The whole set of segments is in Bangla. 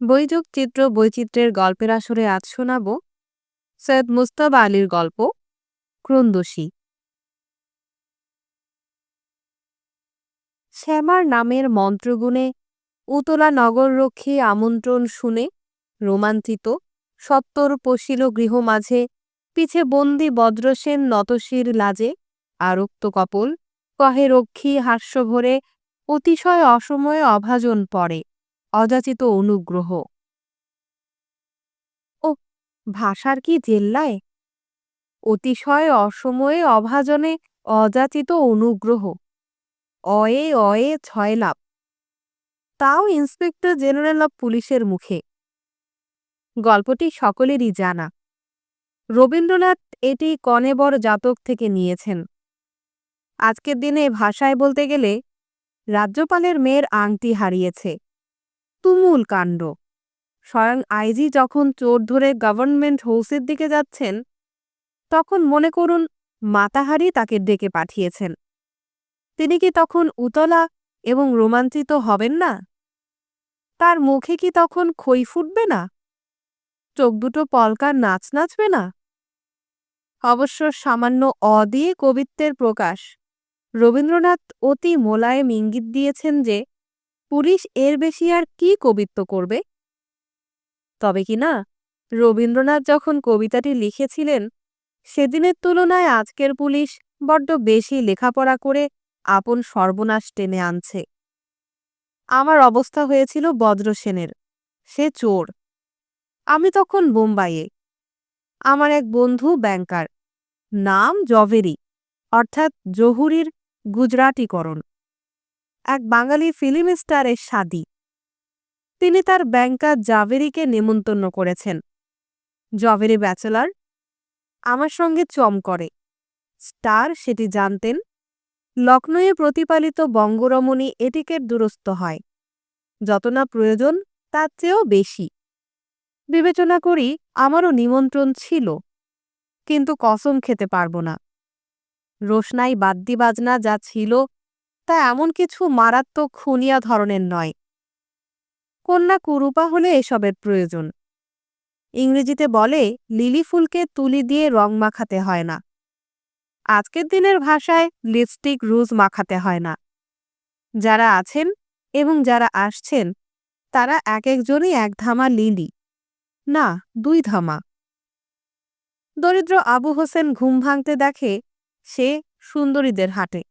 বৈযোগ চিত্র বৈচিত্র্যের গল্পের আসরে আজ শোনাব সৈয়দ মুস্তাবা আলীর গল্প ক্রন্দসী শ্যামার নামের মন্ত্রগুণে উতলা নগর নগররক্ষী আমন্ত্রণ শুনে রোমাঞ্চিত সত্তর পশিল গৃহ মাঝে পিছে বন্দি বদ্রসেন নতশির লাজে আরক্ত কপল, কহে রক্ষী, হাস্যভরে অতিশয় অসময়ে অভাজন পড়ে। অযাচিত অনুগ্রহ। ও ভাষার কি জেল্লায়? অতিশয় অসময়ে অভাজনে অযাচিত অনুগ্রহ। অয়ে অয়ে ছয় লাভ। তাও ইন্সপেক্টর জেনারেল অব পুলিশের মুখে। গল্পটি সকলেরই জানা। রবীন্দ্রনাথ এটি কনেবর জাতক থেকে নিয়েছেন। আজকের দিনে ভাষায় বলতে গেলে, রাজ্যপালের মেয়ের আংটি হারিয়েছে। তুমুল কাণ্ড। স্বয়ং আইজি যখন চোর ধরে গভর্নমেন্ট হাউসের দিকে যাচ্ছেন, তখন মনে করুন মাতাহারি তাকে ডেকে পাঠিয়েছেন। তিনি কি তখন উতলা এবং রোমাঞ্চিত হবেন না? তার মুখে কি তখন খই ফুটবে না? চোখ দুটো পলকার নাচ নাচবে না? অবশ্য সামান্য অ দিয়ে কবিত্বের প্রকাশ রবীন্দ্রনাথ অতি মোলায়েম ইঙ্গিত দিয়েছেন যে পুলিশ এর বেশি আর কি কবিত্ব করবে? তবে কি না, রবীন্দ্রনাথ যখন কবিতাটি লিখেছিলেন, সেদিনের তুলনায় আজকের পুলিশ বড্ড বেশি লেখাপড়া করে আপন সর্বনাশ টেনে আনছে। আমার অবস্থা হয়েছিল বজ্রসেনের সে চোর। আমি তখন বোম্বাইয়ে। আমার এক বন্ধু ব্যাংকার। নাম জভেরি, অর্থাৎ জহুরির গুজরাটিকরণ। এক বাঙালি ফিল্ম স্টারের সাদী। তিনি তার ব্যাংকার জাভেরিকে নেমন্তন্ন করেছেন। জভেরি ব্যাচেলার, আমার সঙ্গে চম করে। স্টার সেটি জানতেন লক্ষ্ণৌয়ে প্রতিপালিত বঙ্গরমণী এটিকের দুরস্থ হয়। যত না প্রয়োজন, তার চেয়েও বেশি। বিবেচনা করি, আমারও নিমন্ত্রণ ছিল, কিন্তু কসম খেতে পারব না। রোশনাই বাদ্যি বাজনা যা ছিল তা এমন কিছু মারাত্মক খুনিয়া ধরনের নয়। কন্যা কুরুপা হলে এসবের প্রয়োজন। ইংরেজিতে বলে, লিলি ফুলকে তুলি দিয়ে রং মাখাতে হয় না। আজকের দিনের ভাষায় লিপস্টিক, রুজ মাখাতে হয় না। যারা আছেন এবং যারা আসছেন, তারা এক একজনই এক ধামা লিলি। না, দুই ধামা। দরিদ্র আবু হোসেন ঘুম ভাঙতে দেখে সে সুন্দরীদের হাটে।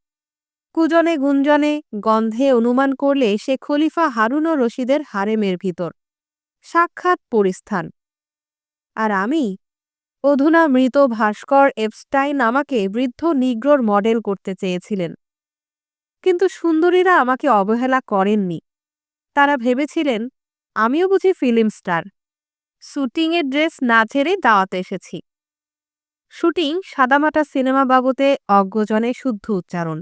কুজনে গুঞ্জনে গন্ধে অনুমান করলে সে খলিফা হারুন ও রশিদের হারেমের ভিতর। সাক্ষাৎ পরিস্থান। আর আমি? অধুনা মৃত ভাস্কর এপস্টাইন আমাকে বৃদ্ধ নিগ্রোর মডেল করতে চেয়েছিলেন। কিন্তু সুন্দরীরা আমাকে অবহেলা করেননি। তারা ভেবেছিলেন, আমিও বুঝি ফিল্ম স্টার। শুটিংয়ের ড্রেস না ছেড়ে দাওয়াতে এসেছি। শুটিং সাদামাটা সিনেমা বাবুতে অজ্ঞজনে শুদ্ধ উচ্চারণ।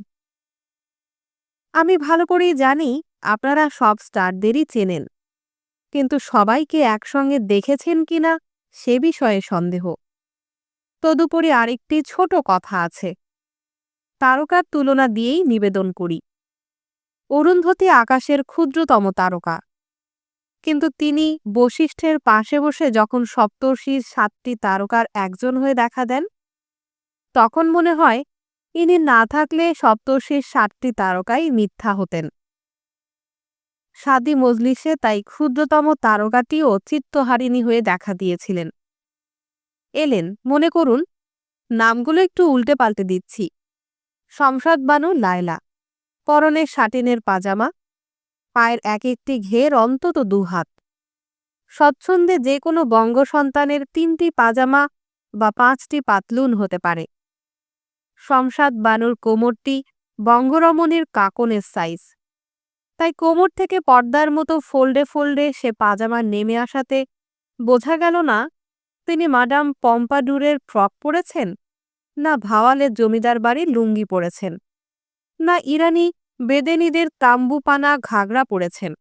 আমি ভালো করেই জানি আপনারা সব স্টারদেরই চেনেন। কিন্তু সবাইকে একসঙ্গে দেখেছেন কিনা সে বিষয়ে সন্দেহ। তদুপরি আরেকটি ছোট কথা আছে। তারকার তুলনা দিয়েই নিবেদন করি। অরুন্ধতী আকাশের ক্ষুদ্রতম তারকা। কিন্তু তিনি বশিষ্ঠের পাশে বসে যখন সপ্তর্ষির সাতটি তারকার একজন হয়ে দেখা দেন, তখন মনে হয় ইনি না থাকলে সপ্তর্ষির সাতটি তারকাই মিথ্যা হতেন। সাদি মজলিসে তাই ক্ষুদ্রতম তারকাটিও চিত্তহারিণী হয়ে দেখা দিয়েছিলেন। এলেন, মনে করুন, নামগুলো একটু উল্টে পাল্টে দিচ্ছি। শমশাদ বানু লায়লা, পরনে শাটিনের পাজামা, পায়ের এক একটি ঘের অন্তত দুহাত স্বচ্ছন্দে যে কোনো বঙ্গ সন্তানের তিনটি পাজামা বা পাঁচটি পাতলুন হতে পারে। শমশাদ বানুর কোমরটি বঙ্গরমণীর কাকনের সাইজ। তাই কোমর থেকে পর্দার মতো ফোল্ডে ফোল্ডে সে পাজামা নেমে আসাতে বোঝা গেল না, তিনি মাডাম পম্পাডুরের ফ্রক পরেছেন, না ভাওয়ালের জমিদার বাড়ি লুঙ্গি পরেছেন, না ইরানি বেদেনীদের তাম্বুপানা ঘাগরা পরেছেন।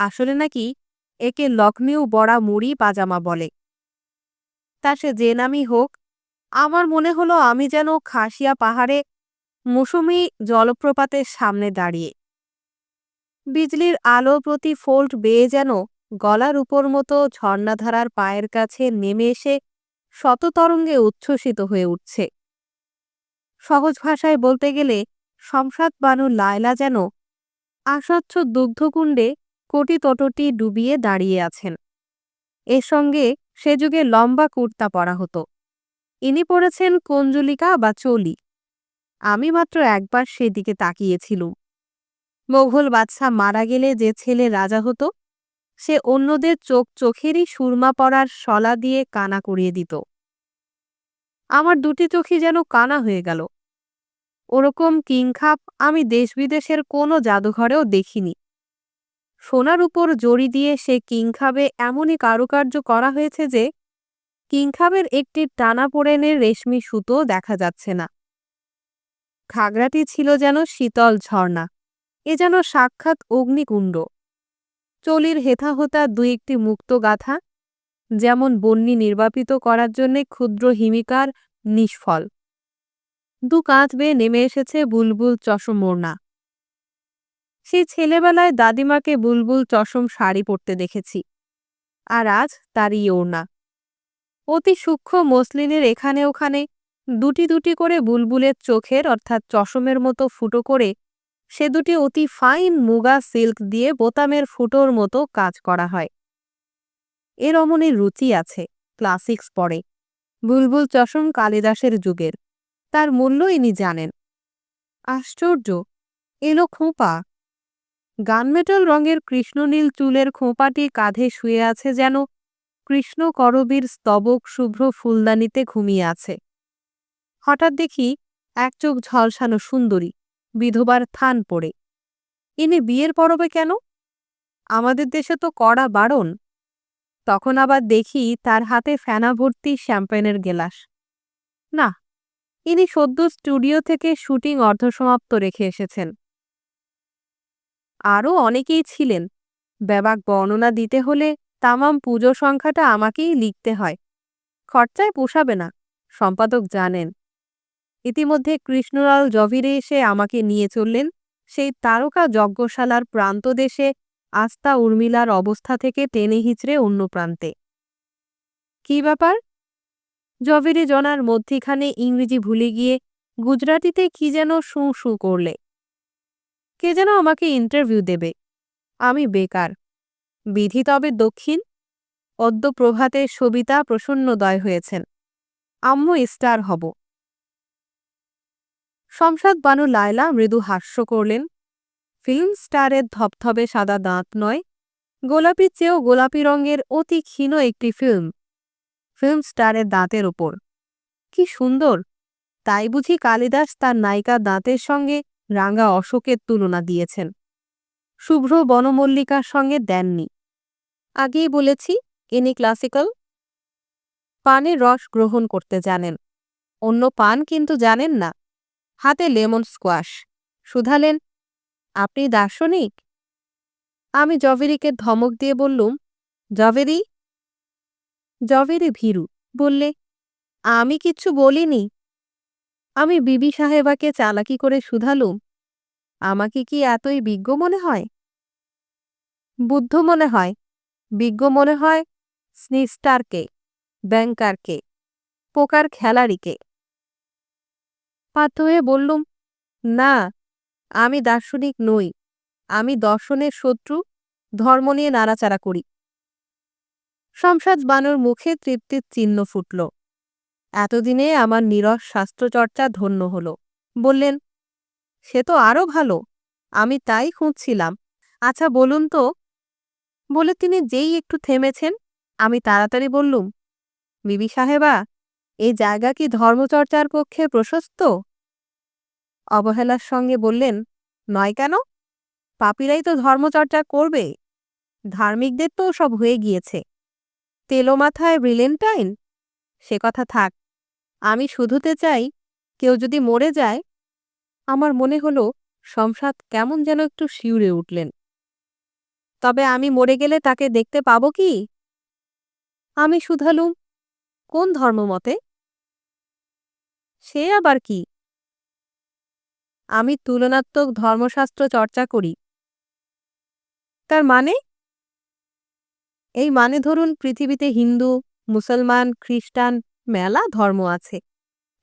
আসলে নাকি একে লখনউ বড়া মুড়ি পাজামা বলে। তা সে যে নামই হোক আমার মনে হলো আমি যেন খাসিয়া পাহাড়ে মৌসুমি জলপ্রপাতের সামনে দাঁড়িয়ে। বিজলির আলো প্রতি ফোল্ট বেয়ে যেন গলার উপর মতো ঝর্ণাধারার পায়ের কাছে নেমে এসে শততরঙ্গে উচ্ছ্বসিত হয়ে উঠছে। সহজ ভাষায় বলতে গেলে শমশাদ বানু লায়লা যেন আসচ্ছ দুগ্ধকুণ্ডে কোটি তটটি ডুবিয়ে দাঁড়িয়ে আছেন। এর সঙ্গে সে যুগে লম্বা কুর্তা পরা হতো। ইনি পড়েছেন কঞ্জুলিকা বা চলি। আমি মাত্র একবার সেদিকে তাকিয়েছিলুম। মোঘল বাদশা মারা গেলে যে ছেলে রাজা হতো, সে অন্যদের চোখ চোখেরই সুরমা পড়ার শলা দিয়ে কানা করিয়ে দিত। আমার দুটি চোখই যেন কানা হয়ে গেল। ওরকম কিংখাপ আমি দেশ বিদেশের কোনো জাদুঘরেও দেখিনি। সোনার উপর জড়ি দিয়ে সে কিংখাবে এমনই কারুকার্য করা হয়েছে যে কিংখাবের একটি টানা পোড়েনের রেশমি সুতো দেখা যাচ্ছে না। ঘাগরাটি ছিল যেন শীতল ঝর্ণা, এ যেন সাক্ষাৎ অগ্নিকুণ্ড। চলির হেথাহোতা দুই একটি মুক্ত গাথা, যেমন বন্যি নির্বাপিত করার জন্যে ক্ষুদ্র হিমিকার নিষ্ফল। দু কাঁচ বেয়ে নেমে এসেছে বুলবুল চশম ওড়না সেই ছেলেবেলায় দাদিমাকে বুলবুল চশম শাড়ি পরতে দেখেছি, আর আজ তারই ওড়না। অতি সূক্ষ্ম মসলিনের এখানে ওখানে দুটি দুটি করে বুলবুলের চোখের অর্থাৎ চশমের মতো ফুটো করে সে দুটি অতি ফাইন মুগা সিল্ক দিয়ে বোতামের ফুটোর মতো কাজ করা হয়। এর অমনের রুচি আছে, ক্লাসিক্স পড়ে। বুলবুল চশম কালিদাসের যুগের। তার মূল্য ইনি জানেন। আশ্চর্য এলো খোঁপা। গানমেটাল রঙের কৃষ্ণনীল চুলের খোঁপাটি কাঁধে শুয়ে আছে যেন কৃষ্ণ করবীর স্তবক শুভ্র ফুলদানিতে ঘুমিয়ে আছে। হঠাৎ দেখি এক চোখ ঝলসানো সুন্দরী, বিধবার থান পড়ে ইনি বিয়ের পরবে কেন? আমাদের দেশে তো কড়া বারণ। তখন আবার দেখি তার হাতে ফেনা ভর্তি শ্যাম্পেনের গেলাস। না, ইনি সদ্য স্টুডিও থেকে শুটিং অর্ধসমাপ্ত রেখে এসেছেন। আরও অনেকেই ছিলেন। ব্যাবাক বর্ণনা দিতে হলে তামাম পুজো সংখ্যাটা আমাকেই লিখতে হয়। খরচায় পোষাবে না, সম্পাদক জানেন। ইতিমধ্যে কৃষ্ণলাল জভিরে এসে আমাকে নিয়ে চললেন, সেই তারকা যজ্ঞশালার প্রান্তদেশে আস্তা উর্মিলার অবস্থা থেকে টেনে হিচড়ে অন্য প্রান্তে। কি ব্যাপার? জভেরে জনার মধ্যিখানে ইংরেজি ভুলে গিয়ে গুজরাটিতে কি যেন শু শু করলে। কে যেন আমাকে ইন্টারভিউ দেবে। আমি বেকার। বিধি তবে দক্ষিণ। অদ্য প্রভাতে সবিতা প্রসন্নদয় হয়েছেন। আম্ম স্টার হব। শমশাদ বানু লায়লা মৃদু হাস্য করলেন। ফিল্ম স্টারের ধপধপে সাদা দাঁত নয়। গোলাপি চেয়েও গোলাপি রঙের অতি ক্ষীণ একটি ফিল্ম। ফিল্ম স্টারের দাঁতের ওপর কি সুন্দর! তাই বুঝি কালিদাস তার নায়িকা দাঁতের সঙ্গে রাঙা অশোকের তুলনা দিয়েছেন। শুভ্র বনমল্লিকার সঙ্গে দেননি। আগেই বলেছি, ইনি ক্লাসিক্যাল। পানের রস গ্রহণ করতে জানেন। অন্য পান কিন্তু জানেন না। হাতে লেমন স্কোয়াশ। শুধালেন, আপনি দার্শনিক? আমি জভেরিকে ধমক দিয়ে বললুম জভেরি জভেরি ভীরু, বললে, আমি কিচ্ছু বলিনি। আমি বিবি সাহেবাকে চালাকি করে শুধালুম আমাকে কি এতই বিজ্ঞ মনে হয়? বুদ্ধ মনে হয়। বিজ্ঞ মনে হয় স্নিস্টারকে, ব্যাংকারকে, পোকার খেলারিকে পাত্র হয়ে বললুম, না, আমি দার্শনিক নই। আমি দর্শনের শত্রু, ধর্ম নিয়ে নাড়াচাড়া করি। শমশাদ বানুর মুখে তৃপ্তির চিহ্ন ফুটল। এতদিনে আমার নিরস শাস্ত্রচর্চা ধন্য হল। বললেন সে তো আরও ভালো। আমি তাই খুঁজছিলাম। আচ্ছা বলুন তো। বলে তিনি যেই একটু থেমেছেন, আমি তাড়াতাড়ি বললুম, বিবি সাহেবা এই জায়গা কি ধর্মচর্চার পক্ষে প্রশস্ত? অবহেলার সঙ্গে বললেন, নয় কেন? পাপিরাই তো ধর্মচর্চা করবে। ধার্মিকদের তো সব হয়ে গিয়েছে। তেলো মাথায় ব্রিলেন্টাইন? সে কথা থাক। আমি শুধুতে চাই, কেউ যদি মরে যায় আমার মনে হলো, শমশাদ কেমন যেন একটু শিউরে উঠলেন। তবে আমি মরে গেলে তাকে দেখতে পাব কি? আমি শুধালুম, কোন ধর্মমতে সে আবার কি? আমি তুলনাত্মক ধর্মশাস্ত্র চর্চা করি। তার মানে? এই মানে ধরুন পৃথিবীতে হিন্দু, মুসলমান, খ্রিস্টান, মেলা ধর্ম আছে।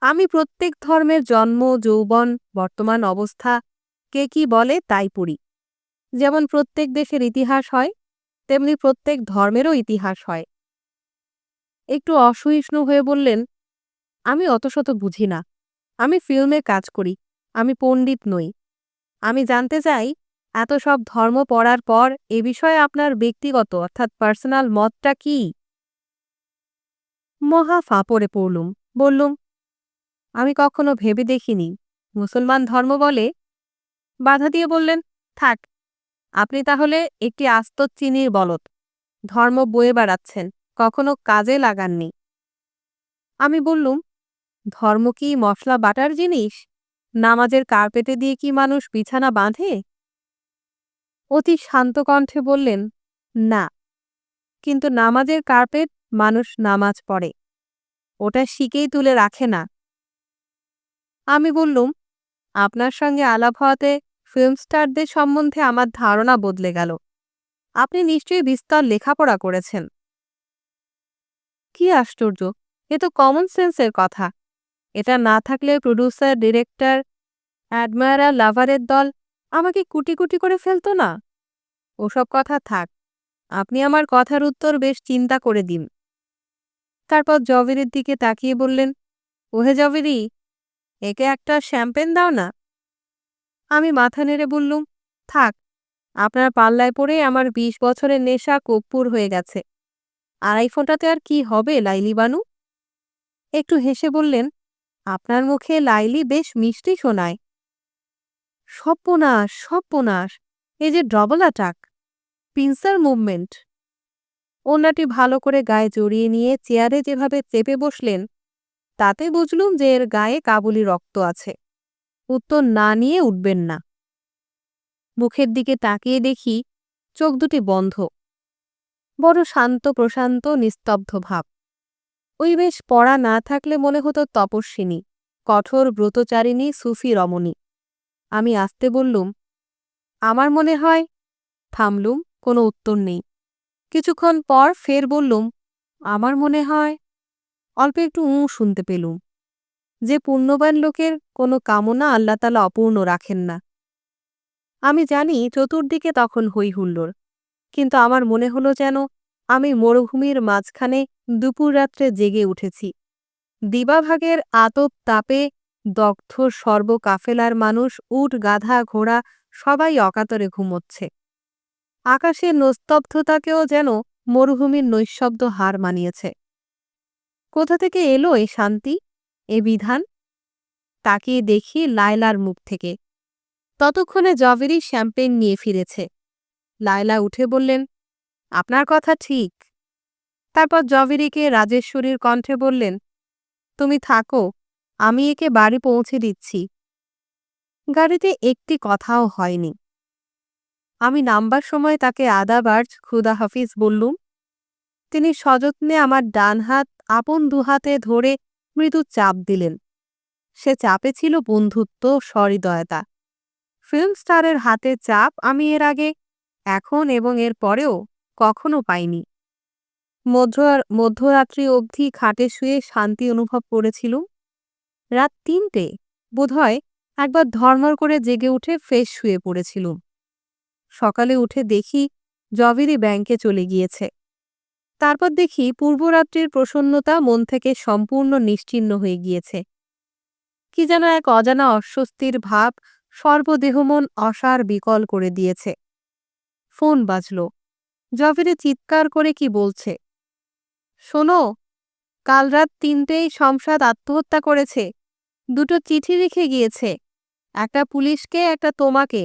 আমি প্রত্যেক ধর্মের জন্ম, যৌবন, বর্তমান অবস্থা, কে কি বলে তাই পড়ি। যেমন প্রত্যেক দেশের ইতিহাস হয়, তেমনি প্রত্যেক ধর্মেরও ইতিহাস হয়। একটু অসহিষ্ণু হয়ে বললেন, আমি অত শত বুঝি না। আমি ফিল্মে কাজ করি, আমি পণ্ডিত নই। আমি জানতে চাই, এত সব ধর্ম পড়ার পর এ বিষয়ে আপনার ব্যক্তিগত অর্থাৎ পার্সোনাল মতটা কি? মহা ফাঁপড়ে পড়লুম, বললুম আমি কখনো ভেবে দেখিনি। মুসলমান ধর্ম বলে? বাধা দিয়ে বললেন, থাক, আপনি তাহলে একটি আস্ত চিনির বলত ধর্ম বয়ে বেড়াচ্ছেন, কখনো কাজে লাগাননি। আমি বললুম, ধর্ম কি মশলা বাটার জিনিস? নামাজের কার্পেটে দিয়ে কি মানুষ বিছানা বাঁধে? অতি শান্ত কণ্ঠে বললেন, না, কিন্তু নামাজের কার্পেট মানুষ নামাজ পড়ে। ওটা শিকেই তুলে রাখে না। আমি বললুম, আপনার সঙ্গে আলাপ হওয়াতে ফিল্ম স্টারদের সম্বন্ধে আমার ধারণা বদলে গেল। আপনি নিশ্চয়ই বিস্তর লেখাপড়া করেছেন। কি আশ্চর্য, এ তো কমন সেন্সের কথা। এটা না থাকলে প্রডিউসার ডিরেক্টর অ্যাডমায়ারার লাভারের দল আমাকে কুটি কুটি করে ফেলতো না? ওসব কথা থাক, আপনি আমার কথার উত্তর বেশ চিন্তা করে দিন। তারপর জবেরির দিকে তাকিয়ে বললেন, ওহে জবেরি একে একটা শ্যাম্পেন দাও না। আমি মাথা নেড়ে বললুম, থাক, আপনার পাল্লায় পড়ে আমার বিশ বছরের নেশা কপ্পুর হয়ে গেছে। আড়াই ফোঁটাতে আর কি হবে, লাইলি বানু? একটু হেসে বললেন, আপনার মুখে লাইলি বেশ মিষ্টি শোনায়। সপ্পনাশ সপ্পনাশ এই যে ডবল অ্যাটাক, পিন্সার মুভমেন্ট। ওনাটি ভালো করে গায়ে জড়িয়ে নিয়ে চেয়ারে যেভাবে চেপে বসলেন তাতে বুঝলুম যে এর গায়ে কাবুলি রক্ত আছে। উত্তর না নিয়ে উঠবেন না। মুখের দিকে তাকিয়ে দেখি চোখ দুটি বন্ধ। বড় শান্ত, প্রশান্ত, নিস্তব্ধ ভাব। ওই বেশ পড়া না থাকলে মনে হতো তপস্বিনী, কঠোর, ব্রতচারিণী, সুফি রমণী। আমি আসতে বললুম, আমার মনে হয়, থামলুম, কোনো উত্তর নেই। কিছুক্ষণ পর ফের বললুম, আমার মনে হয় অল্প একটু উঁ শুনতে পেলুম। যে পুণ্যবান লোকের কোনো কামনা আল্লাতালা অপূর্ণ রাখেন না। আমি জানি চতুর্দিকে তখন হই হুল্লোড় কিন্তু আমার মনে হলো যেন আমি মরুভূমির মাঝখানে দুপুর রাত্রে জেগে উঠেছি। দিবাভাগের আতপ তাপে দগ্ধ সর্ব কাফেলার মানুষ উট, গাধা, ঘোড়া সবাই অকাতরে ঘুমোচ্ছে। আকাশের নস্তব্ধতাকেও যেন মরুভূমির নৈশব্দ হার মানিয়েছে। কোথা থেকে এলো এ শান্তি, এ বিধান? তাকিয়ে দেখি লায়লার মুখ থেকে। ততক্ষণে জবেরি শ্যাম্পেন নিয়ে ফিরেছে। লায়লা উঠে বললেন, আপনার কথা ঠিক। তারপর জবেরিকে রাজেশ্বরীর কণ্ঠে বললেন, তুমি থাকো, আমি একে বাড়ি পৌঁছে দিচ্ছি। গাড়িতে একটি কথাও হয়নি। আমি নামবার সময় তাকে আদাবার্জ খুদা হাফিজ বললুম, তিনি সযত্নে আমার ডান হাত আপন দুহাতে ধরে মৃদু চাপ দিলেন। সে চাপে ছিল বন্ধুত্ব, সহৃদয়তা। ফিল্ম স্টারের হাতে চাপ আমি এর আগে, এখন এবং এর পরেও কখনো পাইনি। মধ্য মধ্যরাত্রি অবধি খাটে শুয়ে শান্তি অনুভব করেছিলুম। রাত তিনটে, বোধহয় একবার ধর্মর করে জেগে উঠে ফেস শুয়ে পড়েছিলুম। সকালে উঠে দেখি জবেরি ব্যাংকে চলে গিয়েছে। তারপর দেখি পূর্বরাত্রির প্রসন্নতা মন থেকে সম্পূর্ণ নিশ্চিন্ন হয়ে গিয়েছে। কি যেন এক অজানা অস্বস্তির ভাব সর্বদেহমন অসার বিকল করে দিয়েছে। ফোন বাজল। জবেরে চিৎকার করে কি বলছে? শোনো, কাল রাত তিনটেই শমশাদ আত্মহত্যা করেছে। দুটো চিঠি লিখে গিয়েছে। একটা পুলিশকে, একটা তোমাকে।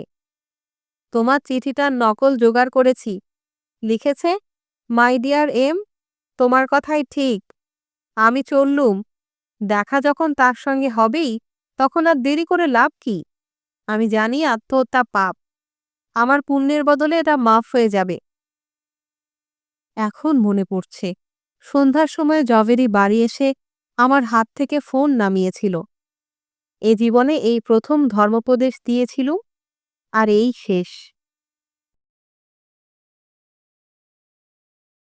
তোমার চিঠিটার নকল জোগাড় করেছি। লিখেছে মাই ডিয়ার এম, তোমার কথাই ঠিক। আমি চললুম। দেখা যখন তার সঙ্গে হবেই, তখন আর দেরি করে লাভ কি? আমি জানি আত্মহত্যা পাপ। আমার পুণ্যের বদলে এটা মাফ হয়ে যাবে। এখন মনে পড়ছে, সন্ধ্যার সময় জবেরি বাড়ি এসে আমার হাত থেকে ফোন নামিয়েছিল। এ জীবনে এই প্রথম ধর্মোপদেশ দিয়েছিল আর এই শেষ।